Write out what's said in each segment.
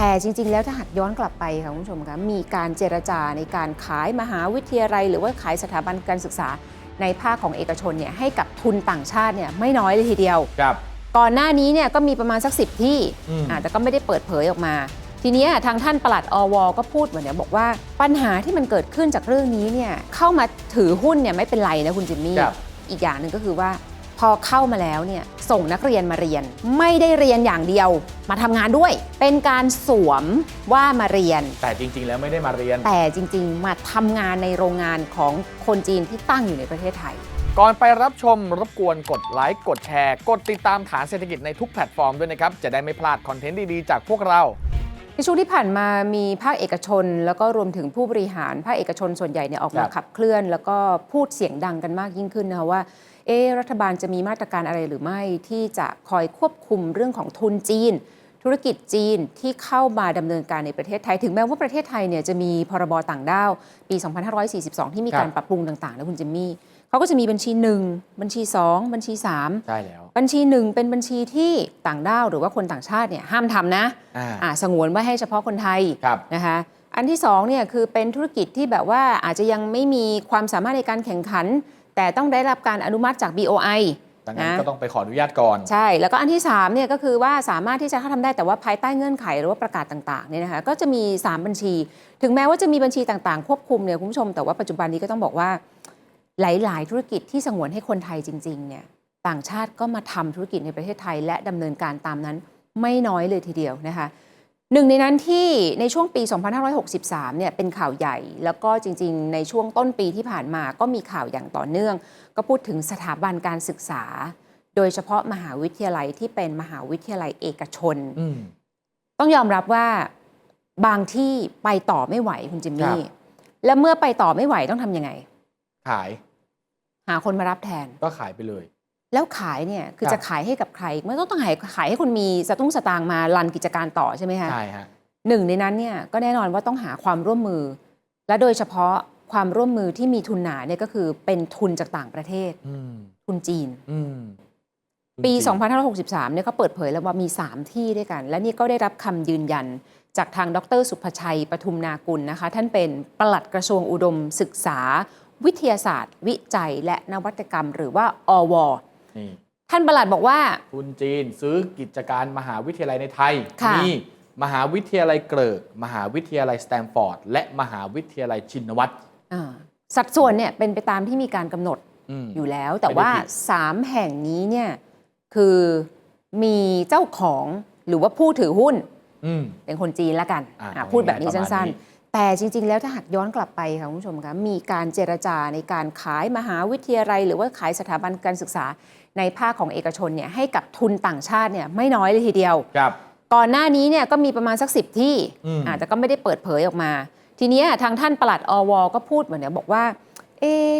แต่จริง ๆ แล้วถ้าหากย้อนกลับไปค่ะคุณผู้ชมคะมีการเจรจาในการขายมหาวิทยาลัย หรือว่าขายสถาบันการศึกษาในภาคของเอกชนเนี่ยให้กับทุนต่างชาติเนี่ยไม่น้อยเลยทีเดียว ครับ ก่อนหน้านี้เนี่ยก็มีประมาณสักสิบที่อืม อ่าแต่ก็ไม่ได้เปิดเผยออกมา ทีเนี้ยทางท่านปลัดอว ก็พูดเหมือนเนี่ยบอกว่าปัญหาที่มันเกิดขึ้นจากเรื่องนี้เนี่ยเข้ามาถือหุ้นเนี่ยไม่เป็นไรนะคุณจิมมี่ ครับ อีกอย่างหนึ่งก็คือว่า พอเข้ามาแล้วเนี่ยส่งนักเรียนมาเรียน ไม่ได้เรียนอย่างเดียว มาทำงานด้วย เป็นการสวมว่ามาเรียน แต่จริง ๆ แล้วไม่ได้มาเรียน แต่จริง ๆ มาทำงานในโรงงานของคนจีนที่ตั้งอยู่ในประเทศไทย ก่อนไปรับชมรบกวนกดไลค์กดแชร์ กดติดตามฐานเศรษฐกิจในทุกแพลตฟอร์มด้วยนะครับ จะได้ไม่พลาดคอนเทนต์ดีๆ จากพวกเรา ในช่วงที่ผ่านมามีภาคเอกชน แล้วก็รวมถึงผู้บริหารภาคเอกชนส่วนใหญ่เนี่ยออกมาครับ ขับเคลื่อน แล้วก็พูดเสียงดังกันมากยิ่งขึ้นนะคะว่า เอะรัฐบาลจะมีมาตรการอะไรหรือไม่ที่จะคอยควบคุมเรื่องของทุนจีน ธุรกิจจีนที่เข้ามาดำเนินการในประเทศไทย ถึงแม้ว่าประเทศไทยเนี่ยจะมีพรบต่างด้าวปี 2542 ที่มีการครับปรับปรุงต่างๆนะคุณจิมมี่เขาก็จะมีบัญชี 1 บัญชี 2 บัญชี3ใช่แล้วบัญชีหนึ่งเป็นบัญชีที่ต่างด้าวหรือว่าคนต่างชาติเนี่ยห้ามทำนะอ่าอ่าสงวนไว้ให้เฉพาะคนไทยครับนะคะอันที่สองเนี่ยคือเป็นธุรกิจที่แบบว่าอาจจะยังไม่มีความสามารถในการแข่งขัน แต่ต้องได้รับการอนุมัติจาก BOI ดังนั้นนะก็ต้องไปขออนุญาตก่อน ใช่ แล้วก็อันที่3เนี่ยก็คือว่าสามารถที่จะเข้าทำได้แต่ว่าภายใต้เงื่อนไขหรือว่าประกาศต่างๆเนี่ยนะคะก็จะมี 3 บัญชี ถึงแม้ว่าจะมีบัญชีต่างๆ ควบคุมเนี่ยคุณผู้ชมแต่ว่าปัจจุบันนี้ก็ต้องบอกว่า หลาย ๆ ธุรกิจที่สงวนให้คนไทยจริงๆเนี่ยต่างชาติก็มาทำธุรกิจในประเทศไทย และดำเนินการตามนั้นไม่น้อยเลยทีเดียวนะคะ หนึ่งในนั้นที่ในช่วงปี 2563 เนี่ยเป็นข่าวใหญ่ แล้วก็จริงๆ ในช่วงต้นปีที่ผ่านมาก็มีข่าวอย่างต่อเนื่อง ก็พูดถึงสถาบันการศึกษา โดยเฉพาะมหาวิทยาลัยที่เป็นมหาวิทยาลัยเอกชนอืมต้องยอมรับว่าบางที่ไปต่อไม่ไหวคุณจิมครัมี่บและเมื่อไปต่อไม่ไหวต้องทำยังไง ขาย หาคนมารับแทน ก็ขายไปเลย แล้วขายเนี่ยคือครับจะขายให้กับใครมันก็ต้องขายขายให้คนมีสตุ้งสตางค์มารันกิจการต่อใช่ไหมคะใช่ฮะหนึ่งในนั้นเนี่ยก็แน่นอนว่าต้องหาความร่วมมือ และโดยเฉพาะความร่วมมือที่มีทุนหนาเนี่ยก็คือเป็นทุนจากต่างประเทศอืมทุนจีนอืมปีจริง2563 เนี่ยเขาเปิดเผยแล้วว่ามี 3 ที่ด้วยกัน และนี่ก็ได้รับคำยืนยันจากทางดรสุภชัยปทุมนากุลนะคะ ท่านเป็นปลัดกระทรวงอุดมศึกษา วิทยาศาสตร์ วิจัย และนวัตกรรม หรือว่าอว นี่ท่านปลัดบอกว่า ทุนจีนซื้อกิจการมหาวิทยาลัยในไทย ค่ะ มีมหาวิทยาลัยเกริก มหาวิทยาลัยสแตมฟอร์ด และมหาวิทยาลัยชินวัตรอ่าสัดส่วนเนี่ยเป็นไปตามที่มีการกำหนดอืม อยู่แล้ว แต่ว่า ไม่ได้ผิด 3 แห่งนี้เนี่ยคือมีเจ้าของหรือว่าผู้ถือหุ้น อืม เป็นคนจีนละกันอ่าอะเอาพูดแบบนี้ง่ายๆประมาณสั้นนี้ๆแต่จริง ๆ แล้วถ้าหากย้อนกลับไปค่ะคุณผู้ชมคะมีการเจรจาในการขายมหาวิทยาลัย หรือว่าขายสถาบันการศึกษา ในภาคของเอกชนเนี่ยให้กับทุนต่างชาติเนี่ยไม่น้อยเลยทีเดียว ครับ ก่อนหน้านี้เนี่ยก็มีประมาณสักสิที่อืมอ่าแต่ก็ไม่ได้เปิดเผยออกมา ทีเนี้ยทางท่านปลัดอวก็พูดเหมือนเนี่ยบอกว่า เอะ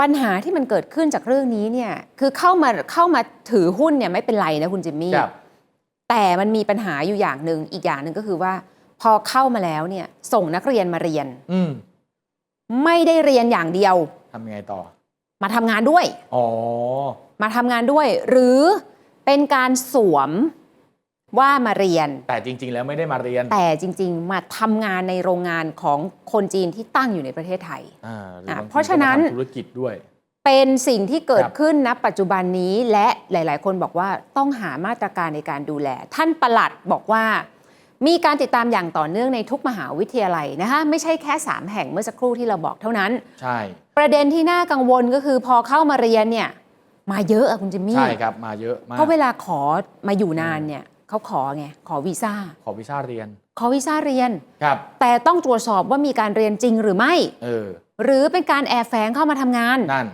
ปัญหาที่มันเกิดขึ้นจากเรื่องนี้เนี่ยคือเข้ามาเข้ามาถือหุ้นเนี่ยไม่เป็นไรนะคุณจิมมี่ ครับ แต่มันมีปัญหาอยู่อย่างหนึ่งอีกอย่างหนึ่งก็คือว่า พอเข้ามาแล้วเนี่ยส่งนักเรียนมาเรียน อืมไม่ได้เรียนอย่างเดียว ทำยังไงต่อ มาทำงานด้วย อ๋อ มาทำงานด้วย หรือเป็นการสวมว่ามาเรียน แต่จริง ๆ แล้วไม่ได้มาเรียน แต่จริง ๆ มาทำงานในโรงงานของคนจีนที่ตั้งอยู่ในประเทศไทย อ่าหรืออะบางทีเพราะฉะนั้น ก็มทำธุรกิจด้วย เป็นสิ่งที่เกิดครับ ขึ้นณปัจจุบันนี้และหลาย ๆ คนบอกว่าต้องหามาตรการในการดูแล ท่านปลัดบอกว่า มีการติดตามอย่างต่อเนื่องในทุกมหาวิทยาลัยนะคะไม่ใช่แค่ 3 แห่งเมื่อสักครู่ที่เราบอกเท่านั้น ใช่ ประเด็นที่น่ากังวลก็คือพอเข้ามาเรียนเนี่ย มาเยอะอะคุณจิมมี่ใช่ครับมาเยอะมากเพราะเวลาขอมาอยู่นานเนี่ยเขาขอไงขอวีซ่าขอวีซ่าเรียน ขอวีซ่าเรียนครับ แต่ต้องตรวจสอบว่ามีการเรียนจริงหรือไม่เออหรือเป็นการแอบแฝงเข้ามาทำงานนั่น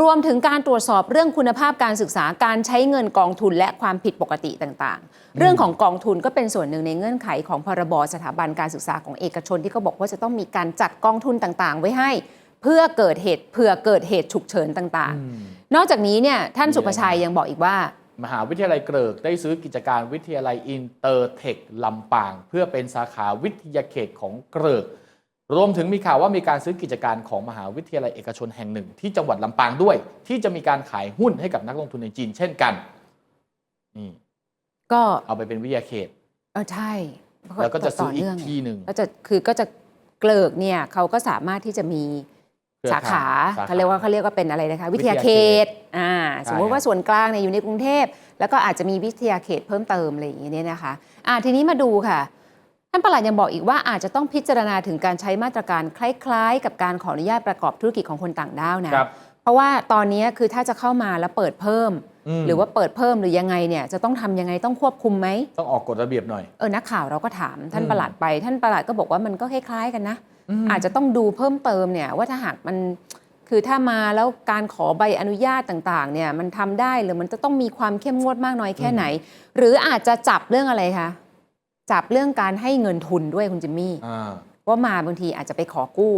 รวมถึงการตรวจสอบเรื่องคุณภาพการศึกษาการใช้เงินกองทุนและความผิดปกติต่างๆ เรื่องของกองทุนก็เป็นส่วนหนึ่งในเงื่อนไขของพรบสถาบันการศึกษาของเอกชนที่เขาบอกว่าจะต้องมีการจัดกองทุนต่างๆ ไว้ให้เพื่อเกิดเหตุเผื่อเกิดเหตุฉุกเฉินต่างอืมๆนอกจากนี้เนี่ยท่านมีสุภชัยอะไรบ้างยังบอกอีกว่า มหาวิทยาลัยเกริกได้ซื้อกิจการวิทยาลัยอินเตอร์เทคลำปาง เพื่อเป็นสาขาวิทยาเขตของเกริก รวมถึงมีข่าวว่ามีการซื้อกิจการของมหาวิทยาลัยเอกชนแห่งหนึ่ง ที่จังหวัดลำปางด้วย ที่จะมีการขายหุ้นให้กับนักลงทุนในจีน เช่นกันนี่ก็เอาไปเป็นวิทยาเขตเออใช่แล้วก็จะซื้ออีกต่เนื่งที่หนึ่งก็จะคือก็จะเกลิกเนี่ยเขาก็สามารถที่จะมีเครือ สาขาสาขาเขาเรียกว่าเขาเรียกว่าเป็นอะไรนะคะ วิทยาวิทยาเขเขตตอ่าใช่สมมติครัว่าบส่วนกลางเนี่ยอยู่ในกรุงเทพ แล้วก็อาจจะมีวิทยาเขตเพิ่มเติมอะไรอย่างเงี้ยนะคะอ่าทีนี้มาดูค่ะท่านประหลัดยังบอกอีกว่าอาจจะต้องพิจารณาถึงการใช้มาตรการคล้าย ๆ กับการขออนุญาตประกอบธุรกิจของคนต่างด้าวนะครับเพราะว่าตอนนี้คือถ้าจะเข้ามาแล้วเปิดเพิ่มมหรือว่าเปิดเพิ่มหรือยังไงเนี่ยจะต้องทำยังไงต้องควบคุมไหมต้องออกกฎระเบียบหน่อยเออนักข่าวเราก็ถามท่านอืมประหลัดไป ท่านประหลัดก็บอกว่ามันก็คล้ายๆกันนะ อาจจะต้องดูเพิ่มเติมเนี่ยว่าถ้าหากมันคือถ้ามาแล้วการขอใบอนุญาตต่างๆเนี่ยมันทำได้หรือมันจะต้องมีความเข้มงวดมากน้อยแค่ไหน หรืออาจจะจับเรื่องอะไรคะจับเรื่องการให้เงินทุนด้วยคุณจิมมี่อ่าว่ามาบางทีอาจจะไปขอกู้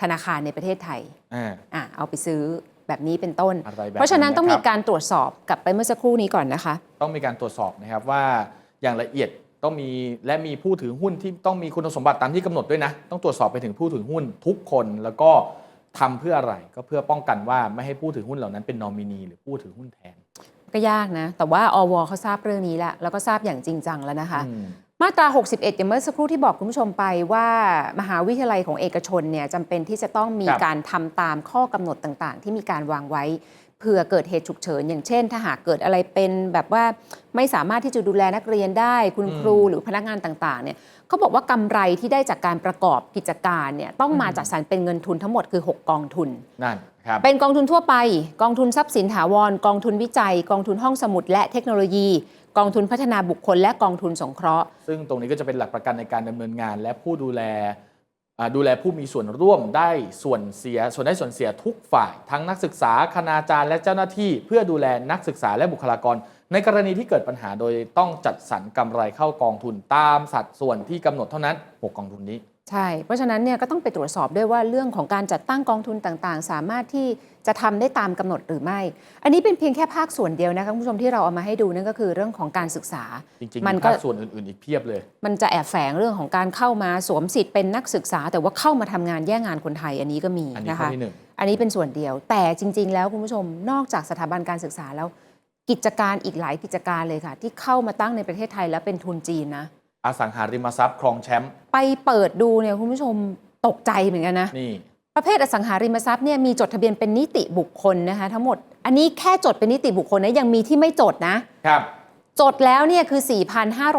ธนาคารในประเทศไทยอ่าอะเอาไปซื้อแบบนี้เป็นต้นอะไรแบบเพราะฉะนั้นต้องมีคบการตรวจสอบกลับไปเมื่อสักครู่นี้ก่อนนะคะ ต้องมีการตรวจสอบนะครับว่าอย่างละเอียด ต้องมีและมีผู้ถือหุ้นที่ต้องมีคุณสมบัติตามที่กำหนดด้วยนะ ต้องตรวจสอบไปถึงผู้ถือหุ้นทุกคนแล้วก็ทำเพื่ออะไรก็เพื่อป้องกันว่าไม่ให้ผู้ถือหุ้นเหล่านั้นเป็นนอมินีหรือผู้ถือหุ้นแทน ก็ยากนะ แต่ว่าอวเขาทราบเรื่องนี้แล้วแล้วก็ทราบอย่างจริงจังแล้วนะคะอื มมาตรา 61อย่างเมื่อสักครู่ที่บอกคุณผู้ชมไปว่ามหาวิทยาลัยของเอกชนเนี่ยจำเป็นที่จะต้องมีครับ การทำตามข้อกำหนดต่างๆ ที่มีการวางไว้ เผื่อเกิดเหตุฉุกเฉิน อย่างเช่น ถ้าหากเกิดอะไรเป็นแบบว่าไม่สามารถที่จะดูแลนักเรียนได้ คุณครูหรือพนักงานต่างๆเนี่ยเขาบอกว่ากำไรที่ได้จากการประกอบกิจการเนี่ยต้องมาจัดสรรเป็นเงินทุนทั้งหมดคือ 6 กองทุน นั่นครับ เป็นกองทุนทั่วไป กองทุนทรัพย์สินถาวร กองทุนวิจัย กองทุนห้องสมุดและเทคโนโลยี กองทุนพัฒนาบุคคลและกองทุนสงเคราะห์ ซึ่งตรงนี้ก็จะเป็นหลักประกันในการดำเนินงาน และผู้ดูแลอ่าดูแลผู้มีส่วนร่วมได้ส่วนเสียส่วนได้ส่วนเสียทุกฝ่าย ทั้งนักศึกษาคณาจารย์และเจ้าหน้าที่ เพื่อดูแลนักศึกษาและบุคลากร ในกรณีที่เกิดปัญหาโดยต้องจัดสรรกำไรเข้ากองทุนตามสัดส่วนที่กำหนดเท่านั้นหกกองทุนนี้ ใช่ เพราะฉะนั้นเนี่ยก็ต้องไปตรวจสอบด้วยว่าเรื่องของการจัดตั้งกองทุนต่างๆ สามารถที่จะทำได้ตามกำหนดหรือไม่ อันนี้เป็นเพียงแค่ภาคส่วนเดียวนะคะคุณผู้ชมที่เราเอามาให้ดูนั่นก็คือเรื่องของการศึกษาจริงๆมัมีนก็ภาคส่วนอื่นๆอีกเพียบเลย มันจะแอบแฝงเรื่องของการเข้ามาสวมสิทธิ์เป็นนักศึกษา แต่ว่าเข้ามาทำงานแย่งงานคนไทยอันนี้ก็มีอันนี้นะข้อคะที่หนึ่งอันนี้เป็นส่วนเดียว แต่จริง ๆ แล้วคุณผู้ชมนอกจากสถาบันการศึกษาแล้ว กิจการอีกหลายกิจการเลยค่ะ ที่เข้ามาตั้งในประเทศไทยแล้วเป็นทุนจีนนะ อสังหาริมทรัพย์ครองแชมป์ไปเปิดดูเนี่ยคุณผู้ชมตกใจเหมือนกันนะ นี่ประเภทอสังหาริมทรัพย์เนี่ยมีจดทะเบียนเป็นนิติบุคคลนะคะทั้งหมด อันนี้แค่จดเป็นนิติบุคคลนะยังมีที่ไม่จดนะ ครับ จดแล้วเนี่ยคือ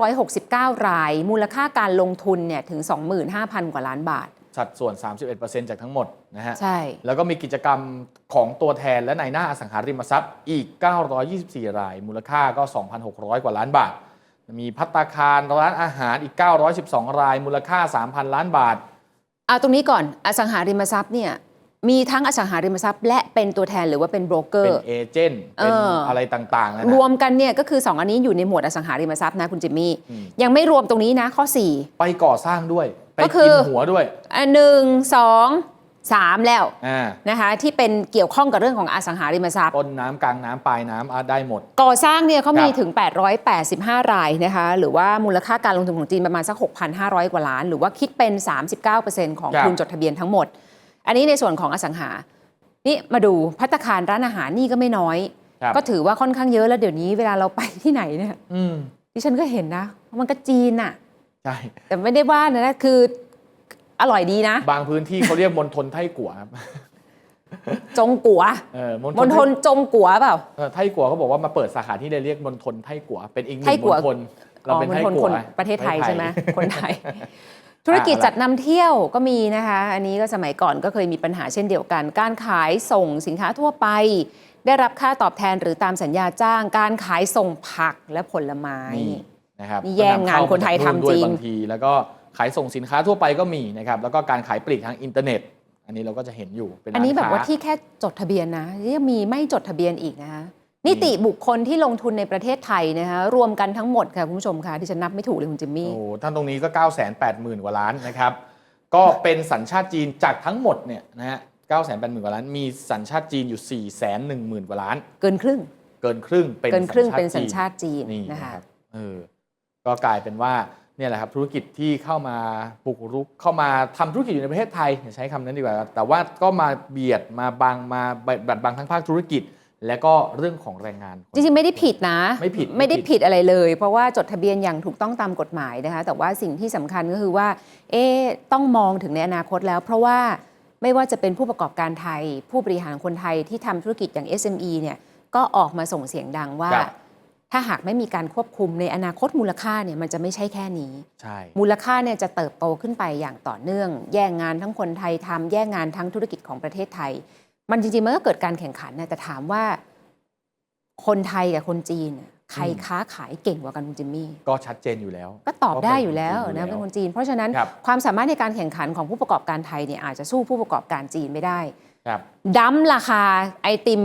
4,569 ราย มูลค่าการลงทุนเนี่ยถึง 25,000 กว่าล้านบาท สัดส่วน 31%จากทั้งหมดนะฮะ ใช่ แล้วก็มีกิจกรรมของตัวแทนและนายหน้าอสังหาริมทรัพย์อีก 924 ราย มูลค่าก็ 2,600 กว่าล้านบาท มีพัตตาคารร้านอาหารอีก 912 ราย มูลค่า 3,000 ล้านบาท เอาตรงนี้ก่อนอสังหาริมทรัพย์เนี่ยมีทั้งอสังหาริมทรัพย์และเป็นตัวแทนหรือว่าเป็นโบรกเกอเป็นร์เอเจนต์เป็นเอออ อะไรต่างๆนะรวมกันเนี่ยก็คือ 2 อันนี้อยู่ในหมวดอสังหาริมทรัพย์นะคุณจิมมี่อืมยังไม่รวมตรงนี้นะข้อไปก่อสร้างด้วย ไปก็คืกินอ หัวด้วย4อันหนึ่งสอง สามแล้วอ่านะคะที่เป็นเกี่ยวข้องกับเรื่องของอสังหาริมทรัพย์ ต้นน้ำกลางน้ำปลายน้ำอะได้หมด ก่อสร้างเนี่ยเขามีครับถึง 885 รายนะคะหรือว่ามูลค่าการลงทุนของจีนประมาณสัก 6,500 กว่าล้าน หรือว่าคิดเป็น 39%ของครับ ทุนจดทะเบียนทั้งหมด อันนี้ในส่วนของอสังหา นี่มาดูพัตตาคารร้านอาหารนี่ก็ไม่น้อย ครับก็ถือว่าค่อนข้างเยอะแล้วเดี๋ยวนี้เวลาเราไปที่ไหนเนี่ยอืมดิฉันก็เห็นนะว่ามันก็จีนอะ ใช่ แต่ไม่ได้ว่านะคือ อร่อยดีนะ บางพื้นที่เขาเรียกมณฑลไทกัวครับจงกัวเออมณมณฑลจงกัวเปล่าเออไทกัวเขาบอกว่ามาเปิดสาขาที่ได้เรียกมณฑลไทกัวเป็นอีกหนึ่ไทงกัมวณฑลเราเป็นอ๋อไทมณฑลกัวคนประเทศไทยใช่ไหมคนไทยอะธุรกิจเอาละจัดนำเที่ยวก็มีนะคะ อันนี้ก็สมัยก่อนก็เคยมีปัญหาเช่นเดียวกัน การขายส่งสินค้าทั่วไป ได้รับค่าตอบแทนหรือตามสัญญาจ้าง การขายส่งผักและผลไม้นี่นะครับนี่แย่งงานคนไทยทำจริงก็นำเข้ามาจากนู่นด้วยบางทีแล้วก็ ขายส่งสินค้าทั่วไปก็มีนะครับแล้วก็การขายปลีกทางอินเทอร์เน็ต อันนี้เราก็จะเห็นอยู่เป็นอันนี้แบบว่าร้ค้ที่แค่จดทะเบียนนะยังมีไม่จดทะเบียนอีกนะคะนิติบุคคลที่ลงทุนในประเทศไทยนะคะรวมกันทั้งหมดค่ะคุณผู้ชมค่ะที่ฉันนับไม่ถูกเลยคุณจิมมี่โอ้ท่านตรงนี้ก็ 9 8 0 0 0 0 กว่าล้านนะครับก็เป็นสัญชาติจีนจากทั้งหมดเนี่ยนะฮะ9 8 0 0 0 0 กว่าล้าน มีสัญชาติจีนอยู่ 4 1 0 0 0 0 กว่าล้าน เกินครึ่ง เกินครึ่งเป็นเกินครึ่งสัญชาติเป็นสัญจีชาติจีนนี่นะนะคะครับเออก็กลายเป็นว่า เนี่ยแหละครับธุรกิจที่เข้ามาบุกรุกเข้ามาทำธุรกิจอยู่ในประเทศไทยอย่าใช้คำนั้นดีกว่า แต่ว่าก็มาเบียดมาบังมาบัดบังทั้งภาคธุรกิจ และก็เรื่องของแรงงาน จริงๆ ไม่ได้ผิดนะ ไม่ผิดไม่ได้ไม่ผิดผิดอะไรเลย เพราะว่าจดทะเบียนอย่างถูกต้องตามกฎหมายนะคะแต่ว่าสิ่งที่สำคัญก็คือว่าเอ๊ะต้องมองถึงในอนาคตแล้ว เพราะว่าไม่ว่าจะเป็นผู้ประกอบการไทย ผู้บริหารคนไทยที่ทำธุรกิจอย่าง SME เนี่ยก็ออกมาส่งเสียงดังว่าครับ ถ้าหากไม่มีการควบคุมในอนาคตมูลค่าเนี่ยมันจะไม่ใช่แค่นี้ ใช่ มูลค่าเนี่ยจะเติบโตขึ้นไปอย่างต่อเนื่อง แย่งงานทั้งคนไทยทำแย่งงานทั้งธุรกิจของประเทศไทย มันจริงๆมันก็เกิดการแข่งขันนะแต่ถามว่า คนไทยกับคนจีนเนี่ยใครค้าขายเก่งกว่ากันคุณจิมมี่ ก็ชัดเจนอยู่แล้ว ก็ตอบได้อยู่แล้วก็เป็นคนจีนอยู่นะแล้วเป็นคนจีน เพราะฉะนั้นครับความสามารถในการแข่งขันของผู้ประกอบการไทยเนี่ยอาจจะสู้ผู้ประกอบการจีนไม่ได้ครับดั้มราคาไอติม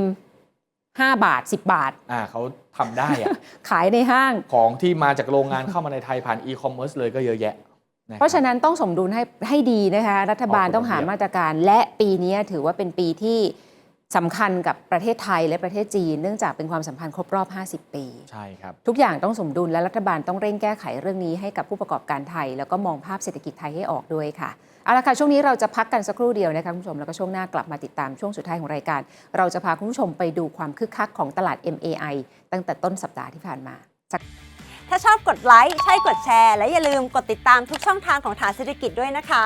5 บาท 10 บาท อ่าเขาทำได้อะ ขายในห้าง ของที่มาจากโรงงานเข้ามาในไทยผ่านอีคอมเมิร์ซเลยก็เยอะแยะคบ เพราะฉะนั้นต้องสมดุลให้ให้ดีนะคะ รัฐบาลออกกฎต้องหาระเบียบมาตรการและปีนี้ถือว่าเป็นปีที่ สำคัญกับประเทศไทยและประเทศจีน เนื่องจากเป็นความสัมพันธ์ครบรอบ 50 ปี ใช่ครับ ทุกอย่างต้องสมดุลและรัฐบาลต้องเร่งแก้ไขเรื่องนี้ให้กับผู้ประกอบการไทย แล้วก็มองภาพเศรษฐกิจไทยให้ออกด้วยค่ะเอาละค่ะ ช่วงนี้เราจะพักกันสักครู่เดียวนะคะคุณผู้ชมแล้วก็ช่วงหน้ากลับมาติดตามช่วงสุดท้ายของรายการ เราจะพาคุณผู้ชมไปดูความคึกคักของตลาด MAI ตั้งแต่ต้นสัปดาห์ที่ผ่านมาถ้าชอบกดไลค์ใช่กดแชร์ และอย่าลืมกดติดตามทุกช่องทางของฐานเศรษฐกิจด้วยนะคะ